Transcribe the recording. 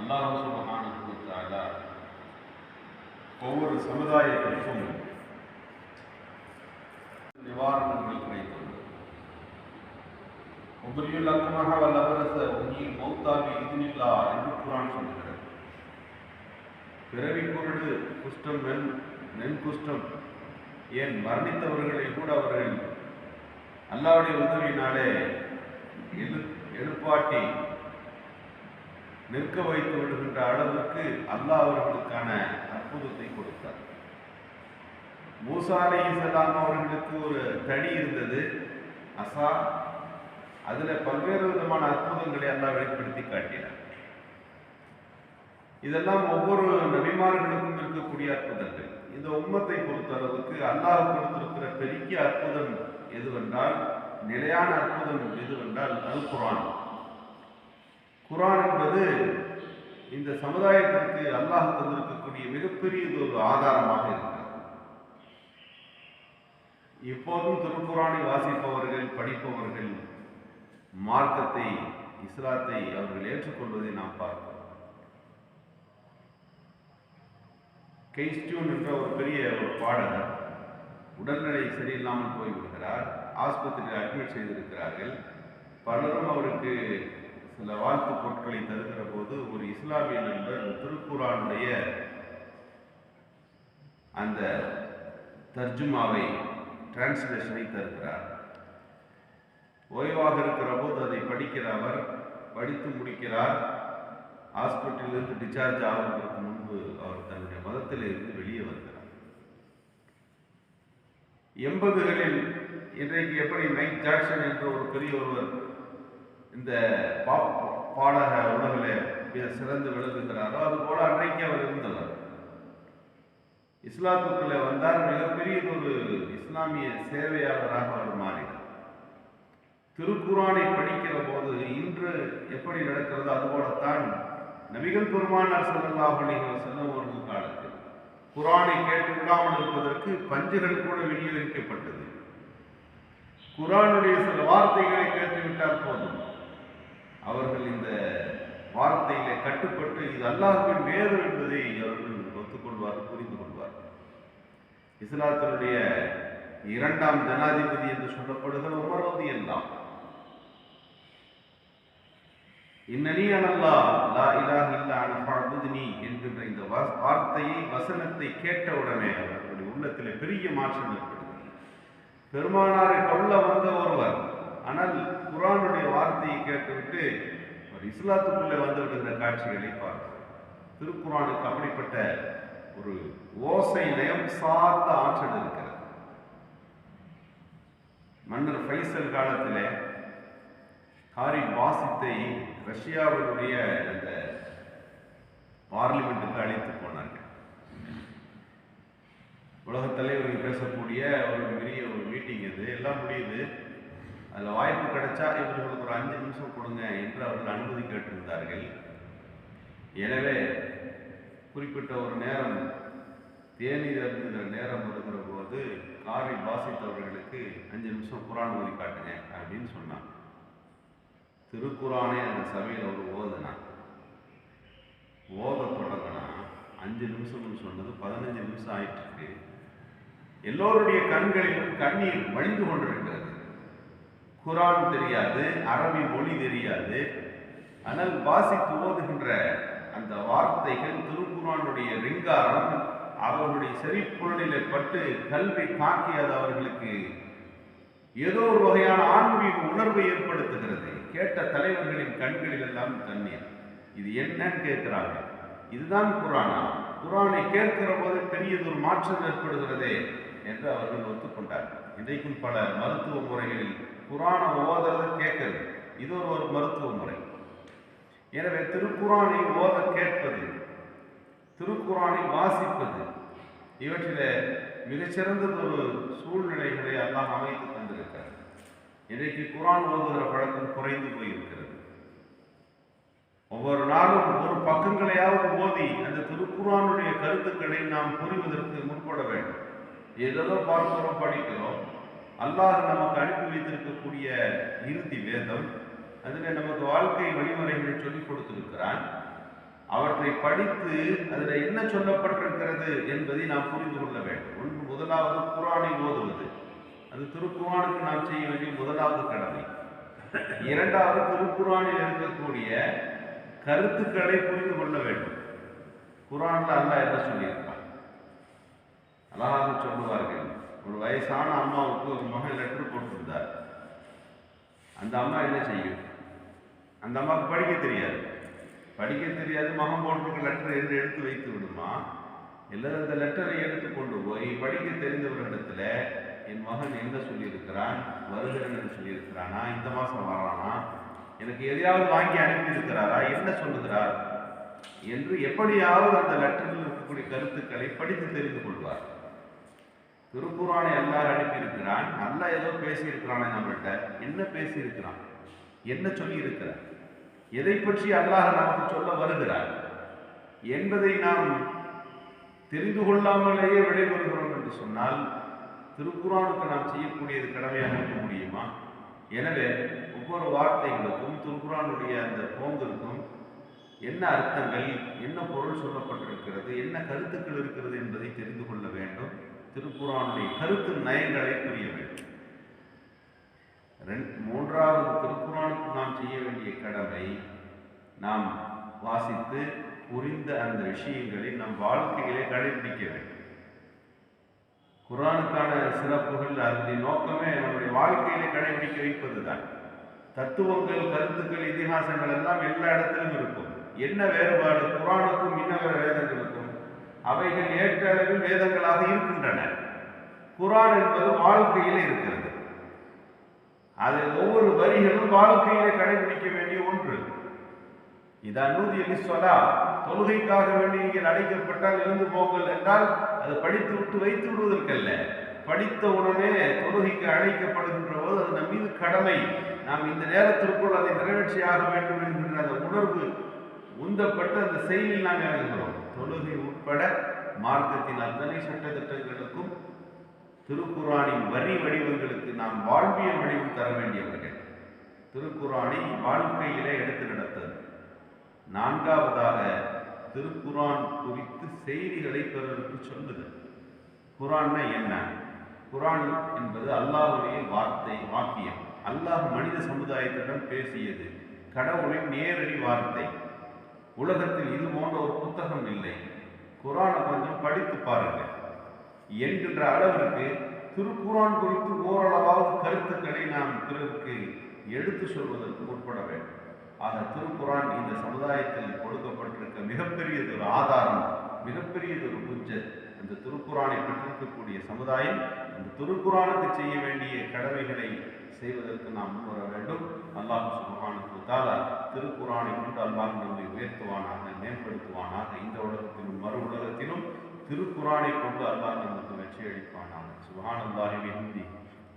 அல்லாஹ் சுபஹானஹுவத்தால ஒவ்வொரு சமுதாயத்திற்கும் நிவாரணங்கள் கிடைத்தது. உபரியுல் அக்குமக வல்லவரச உங்கில் மௌத்தாவி இதுனில்லா என்று குரான் சொல்கிறது பிறவி குருடு குஷ்டம் நெல் நெல் குஷ்டம். ஏன் மரணித்தவர்களை கூட அவர்கள் அல்லாவுடைய உதவியினாலே எழு எழுப்பாட்டி நிற்க வைத்து விடுகின்ற அளவுக்கு அல்லாஹ் அவர்களுக்கான அற்புதத்தை கொடுத்தார். மூசா அலை இஸ்லாம் அவர்களுக்கு ஒரு தடி இருந்தது. அசா அதுல பல்வேறு விதமான அற்புதங்களை அல்லாஹ் வெளிப்படுத்தி காட்டினார். இதெல்லாம் ஒவ்வொரு நபிமார்களுக்கும் இருக்கக்கூடிய அற்புதங்கள். இந்த உம்மத்தை பொறுத்த அளவுக்கு அல்லாஹ் கொடுத்திருக்கிற பெரிய அற்புதம் எதுவென்றால் நிலையான அற்புதம் எதுவென்றால் அது குரான் குரான் என்பது இந்த சமுதாயத்திற்கு அல்லாஹ் தந்திருக்கக்கூடிய மிகப்பெரியது ஒரு ஆதாரமாக இருக்கிறது. இப்போதும் திருக்குறானை வாசிப்பவர்கள் படிப்பவர்கள் மார்க்கத்தை இஸ்லாத்தை அவர்கள் ஏற்றுக்கொள்வதை நாம் பார்க்கிறோம். கெய்ஸ்டியூன் என்ற ஒரு பெரிய ஒரு பாடகர் உடல்நிலை சரியில்லாமல் போய்விடுகிறார். ஆஸ்பத்திரியில் அட்மிட் செய்திருக்கிறார்கள். பலரும் அவருக்கு சில வாழ்த்து பொருட்களை தருகிற போது ஒரு இஸ்லாமிய நண்பர் திருக்குறானுடைய அந்த தர்ஜுமாவை டிரான்ஸ்லேஷனை தருகிறார். ஓய்வாக இருக்கிற போது அதை படிக்கிற அவர் படித்து முடிக்கிறார். ஹாஸ்பிட்டலிருந்து டிஸ்சார்ஜ் ஆவதற்கு முன்பு அவர் தன்னுடைய மதத்தில் இருந்து வெளியே வருகிறார். எண்பதுகளில் இன்றைக்கு எப்படி மைக் ஜாக்சன் என்ற ஒரு பெரிய ஒருவர் இந்த பாப் பாடக உலகில் மிக சிறந்து விளங்குகிறாரோ அது போல அன்றைக்கு அவர் இருந்தவர் இஸ்லாத்துக்குள்ளே வந்தார். மிகப்பெரிய ஒரு இஸ்லாமிய சேவையாளராக அவர் மாறினார். திருக்குறானை படிக்கிற போது இன்று எப்படி நடக்கிறதோ அதுபோலத்தான் நபிகள் பெருமானார் ஸல்லல்லாஹு அலைஹி செல்லும் அவர்கள் காலத்தில் குரானை கேட்டு விடாமல் இருப்பதற்கு பஞ்சுகள் கூட விநியோகிக்கப்பட்டது. குரானுடைய சில வார்த்தைகளை கேட்டுவிட்டால் போதும். அவர்கள் இந்த வார்த்தையிலே கட்டுப்பட்டு இது அல்லாஹின் வேதம் என்பதை அவர்கள் ஒத்துக்கொள்வார்கள் புரிந்து கொள்வார் இஸ்லாத்தினுடைய இரண்டாம் ஜனாதிபதி என்று சொல்லப்படுகிற உமரது எல்லாம் இன்னனி அனல்லா லா இலாஹ இல்லா என்கின்ற இந்த வார்த்தையை வசனத்தை கேட்டவுடனே அவர்களுடைய உள்ளத்தில் பெரிய மாற்றம் ஏற்படுகிறது. பெருமானாரை கொள்ள வந்த ஒருவர் ஆனால் குரானுடைய வார்த்தையை கேட்டுவிட்டு ஒரு இஸ்லாத்துக்குள்ளே வந்து விடுகிற காட்சிகளை பார்க்கிறோம் திருக்குறானுக்கு அப்படிப்பட்ட ஒரு ஓசை நயம் சார்ந்த ஆற்றல் இருக்கிறது. மன்னர் ஃபைசல் காலத்திலே காரி பாசித்தை ரஷ்யாவினுடைய அந்த பார்லிமெண்ட்டுக்கு அழைத்து போனார்கள். உலகத் தலைவர்கள் பேசக்கூடிய ஒரு பெரிய ஒரு மீட்டிங் இது. எல்லாம் முடியுது. அதில் வாய்ப்பு கிடைச்சா இவர்களுக்கு ஒரு அஞ்சு நிமிஷம் கொடுங்க என்று அவர்கள் அனுமதி கேட்டிருந்தார்கள். எனவே குறிப்பிட்ட ஒரு நேரம் தேநீர் அருந்துகிற நேரம் வருகிற போது காரை வாசித்தவர்களுக்கு அஞ்சு நிமிஷம் குரான் ஓதி காட்டுங்க அப்படின்னு சொன்னான். திருக்குறானே அந்த சபையில் அவர் ஓதுனான் ஓத தொடங்கினா அஞ்சு நிமிஷம்னு சொன்னது பதினஞ்சு நிமிஷம் ஆயிட்டு இருக்கு எல்லோருடைய கண்களிலும் கண்ணீர் வழிந்து கொண்டிருக்கிறது. குரான் தெரியாது அரபி மொழி தெரியாது. ஆனால் வாசித்து ஓதுகின்ற அந்த வார்த்தைகள் திருக்குறானுடைய ரிங்காரம் அவர்களுடைய செவிப்புலனிலே பட்டு கல்வி தாக்கி அது அவர்களுக்கு ஏதோ ஒரு வகையான ஆன்மீக உணர்வை ஏற்படுத்துகிறது. கேட்ட தலைவர்களின் கண்களில் எல்லாம் தண்ணீர். இது என்னன்னு கேட்கிறாங்க. இதுதான் குரானா? குரானை கேட்கிற போது பெரியதொரு மாற்றம் ஏற்படுகிறதே என்று அவர்கள் ஒத்துக்கொண்டார் இன்றைக்கும் பல மருத்துவ முறைகளில் குரானை ஓதுறது கேட்கறது இது ஒரு ஒரு மருத்துவ முறை. எனவே திருக்குறானை ஓத கேட்பது திருக்குறானை வாசிப்பது இவற்றில மிகச்சிறந்தது ஒரு சூழ்நிலைகளை எல்லாம் அமைத்து தந்திருக்கிறார். இன்றைக்கு குரான் ஓதுகிற பழக்கம் குறைந்து போயிருக்கிறது. ஒவ்வொரு நாளும் ஒரு பக்கங்களையாவது ஓதி அந்த திருக்குறானுடைய கருத்துக்களை நாம் புரிவதற்கு முற்பட வேண்டும். ஏதோ பார்க்கிறோம் படிக்கிறோம் அல்லாஹ் நமக்கு அனுப்பி வைத்திருக்கக்கூடிய இறுதி வேதம். அதில் நமக்கு வாழ்க்கை வழிமுறைகளை சொல்லிக் கொடுத்திருக்கிறான். அவற்றை படித்து அதில் என்ன சொல்லப்பட்டிருக்கிறது என்பதை நாம் புரிந்து கொள்ள வேண்டும். ஒன்று முதலாவது குரானை ஓதுவது. அது திருக்குரானுக்கு நாம் செய்ய வேண்டிய முதலாவது கடமை. இரண்டாவது திருக்குரானில் இருக்கக்கூடிய கருத்துக்களை புரிந்து கொள்ள வேண்டும். குரான்ல அல்லாஹ் என்ன சொல்லியிருப்பான்? அழகாக சொல்லுவார்கள். ஒரு வயசான அம்மாவுக்கு ஒரு மகன் லெட்டர் போட்டிருந்தார். அந்த அம்மா என்ன செய்யும்? அந்த அம்மாவுக்கு படிக்க தெரியாது. படிக்க தெரியாது மகன் போட்டிருக்க லெட்டர் என்று எடுத்து வைத்து விடுமா? இல்லை அந்த லெட்டரை எடுத்து கொண்டு போய் படிக்க தெரிந்தவரிடத்துல என் மகன் என்ன சொல்லியிருக்கிறான்? வருகிறேன் என்று சொல்லியிருக்கிறானா? இந்த மாதம் வரானா? எனக்கு எதையாவது வாங்கி அனுப்பி இருக்கிறாரா என்ன சொல்லுகிறார்? என்று எப்படியாவது அந்த லெட்டரில் இருக்கக்கூடிய கருத்துக்களை படித்து தெரிந்து கொள்வார். திருக்குறானை எல்லாரும் அனுப்பியிருக்கிறான். நல்லா ஏதோ பேசியிருக்கிறானே நம்மள்கிட்ட என்ன பேசியிருக்கிறான்? என்ன சொல்லியிருக்கிறான்? எதை பற்றி அல்லாஹ் நமக்கு சொல்ல வருகிறார்? என்பதை நாம் தெரிந்து கொள்ளாமலேயே விடைபெறுகிறோம் என்று சொன்னால் திருக்குறானுக்கு நாம் செய்யக்கூடியது கடமையாக இருக்க முடியுமா? எனவே ஒவ்வொரு வார்த்தைகளுக்கும் திருக்குறானுடைய அந்த போங்கிற்கும் என்ன அர்த்தங்கள் என்ன பொருள் சொல்லப்பட்டிருக்கிறது என்ன கருத்துக்கள் இருக்கிறது என்பதை தெரிந்து கொள்ள வேண்டும். திருக்குறானுடைய கருத்து நயங்களை புரிய வேண்டும். மூன்றாவது திருக்குறானுக்கு நாம் செய்ய வேண்டிய கடமை நாம் வாசித்து புரிந்த அந்த விஷயங்களை நம் வாழ்க்கையிலே கடைபிடிக்க வேண்டும். குரானுக்கான சிறப்புகள் அதனுடைய நோக்கமே நம்முடைய வாழ்க்கையிலே கடைபிடிக்க வைப்பதுதான். தத்துவங்கள் கருத்துக்கள் இதிகாசங்கள் எல்லாம் எல்லா இடத்திலும் இருக்கும். என்ன வேறுபாடு? குரானுக்கும் இன்னவர வேதங்களுக்கும். அவைகள் ஏற்ற அளவில் வேதங்களாக இருக்கின்றன. குரான் என்பது வாழ்க்கையில் இருக்கிறது. அது ஒவ்வொரு வரிகளும் வாழ்க்கையிலே கடைபிடிக்க வேண்டிய ஒன்று. இதான் நூதி சொல்லா தொழுகைக்காக வேண்டி நீங்கள் அழைக்கப்பட்டால் இருந்து போங்கள் என்றால் அது படித்து விட்டு வைத்து விடுவதற்கல்ல. படித்த உடனே தொழுகைக்கு அழைக்கப்படுகின்ற போது அது நம் மீது கடமை. நாம் இந்த நேரத்திற்குள் அதை நிறைவேற்றியாக வேண்டும் என்கின்ற அந்த உணர்வு உந்தப்பட்டு அந்த செயலில் நாம் இறங்குகிறோம். தொழுகை உட்பட மார்க்கத்தின் அத்தனை சட்டத்திட்டங்களுக்கும் திருக்குறானின் வரி வடிவங்களுக்கு நாம் வாழ்வியல் வடிவம் தர வேண்டியவர்கள். திருக்குறானை வாழ்க்கையிலே எடுத்து நடத்தது நான்காவதாக திருக்குரான் குறித்து செய்திகளை பிறருக்கு சொல்லுதல். குரான்னா என்ன? குரான் என்பது அல்லாஹுடைய வார்த்தை வாக்கியம். அல்லாஹ் மனித சமுதாயத்திடம் பேசியது. கடவுளின் நேரடி வார்த்தை. உலகத்தில் இது போன்ற ஒரு புத்தகம் இல்லை. குரானை கொஞ்சம் படித்து பாருங்கள் என்கின்ற அளவிற்கு திருக்குரான் குறித்து ஓரளவாவது கருத்துக்களை நாம் பிறருக்கு எடுத்து சொல்வதற்கு முற்பட வேண்டும். ஆக திருக்குரான் இந்த சமுதாயத்தில் கொடுக்கப்பட்டிருக்க மிகப்பெரியதொரு ஆதாரம் மிகப்பெரியதொரு புஜத் இந்த திருக்குறானை பெற்றிருக்கக்கூடிய சமுதாயம் இந்த திருக்குரானுக்கு செய்ய வேண்டிய கடமைகளை செய்வதற்கு நாம் முன்வர வேண்டும். அல்லாஹ் சுபஹானுக்கு தாலா திருக்குறானை கொண்டு அல்லாஹ் நம்மை உயர்த்துவானாக மேம்படுத்துவானாக இந்த உலகத்திலும் மறு உலகத்திலும் திருக்குறானை கொண்டு அல்லாஹ் நமக்கு வெற்றி அளிப்பானாக சுபஹான் ஹிந்தி